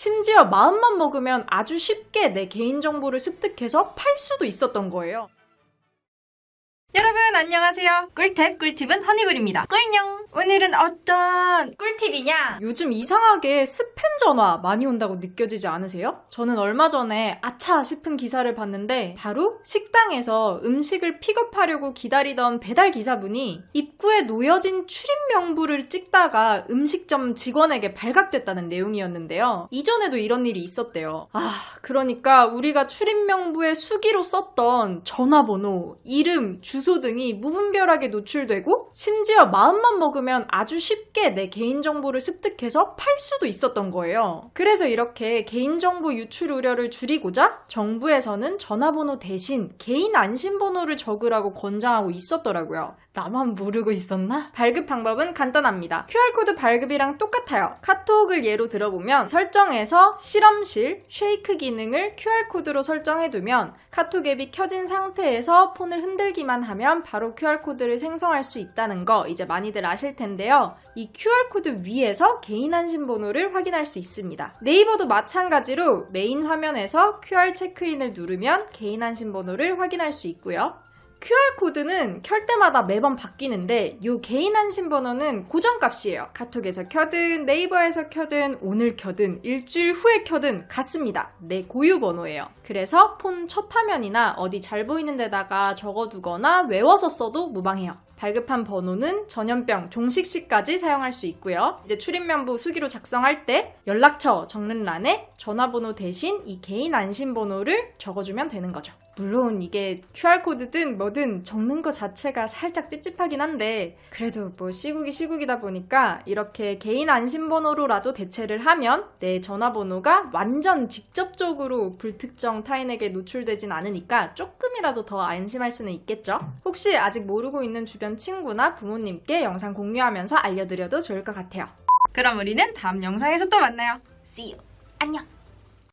심지어 마음만 먹으면 아주 쉽게 내 개인정보를 습득해서 팔 수도 있었던 거예요. 여러분 안녕하세요. 꿀팁 꿀팁은 허니블입니다. 꿀녕. 오늘은 어떤 꿀팁이냐? 요즘 이상하게 스팸 전화 많이 온다고 느껴지지 않으세요? 저는 얼마 전에 아차 싶은 기사를 봤는데 바로 식당에서 음식을 픽업하려고 기다리던 배달 기사분이 입구에 놓여진 출입 명부를 찍다가 음식점 직원에게 발각됐다는 내용이었는데요. 이전에도 이런 일이 있었대요. 아, 그러니까 우리가 출입 명부에 수기로 썼던 전화번호, 이름, 주소 등이 무분별하게 노출되고 심지어 마음만 먹으면 아주 쉽게 내 개인정보를 습득해서 팔 수도 있었던 거예요. 그래서 이렇게 개인정보 유출 우려를 줄이고자 정부에서는 전화번호 대신 개인 안심번호를 적으라고 권장하고 있었더라고요. 나만 모르고 있었나? 발급 방법은 간단합니다. QR코드 발급이랑 똑같아요. 카톡을 예로 들어보면 설정에서 실험실, 쉐이크 기능을 QR코드로 설정해두면 카톡 앱이 켜진 상태에서 폰을 흔들기만 하면 바로 QR코드를 생성할 수 있다는 거 이제 많이들 아실 텐데요. 이 QR코드 위에서 개인 안심번호를 확인할 수 있습니다. 네이버도 마찬가지로 메인 화면에서 QR 체크인을 누르면 개인 안심번호를 확인할 수 있고요. QR코드는 켤 때마다 매번 바뀌는데 이 개인 안심 번호는 고정값이에요. 카톡에서 켜든 네이버에서 켜든 오늘 켜든 일주일 후에 켜든 같습니다. 내 고유 번호예요. 그래서 폰 첫 화면이나 어디 잘 보이는 데다가 적어두거나 외워서 써도 무방해요. 발급한 번호는 전염병 종식 시까지 사용할 수 있고요. 이제 출입명부 수기로 작성할 때 연락처 적는 란에 전화번호 대신 이 개인 안심 번호를 적어주면 되는 거죠. 물론 이게 QR코드든 뭐든 적는 것 자체가 살짝 찝찝하긴 한데 그래도 뭐 시국이 시국이다 보니까 이렇게 개인 안심번호로라도 대체를 하면 내 전화번호가 완전 직접적으로 불특정 타인에게 노출되진 않으니까 조금이라도 더 안심할 수는 있겠죠? 혹시 아직 모르고 있는 주변 친구나 부모님께 영상 공유하면서 알려드려도 좋을 것 같아요. 그럼 우리는 다음 영상에서 또 만나요. See you. 안녕.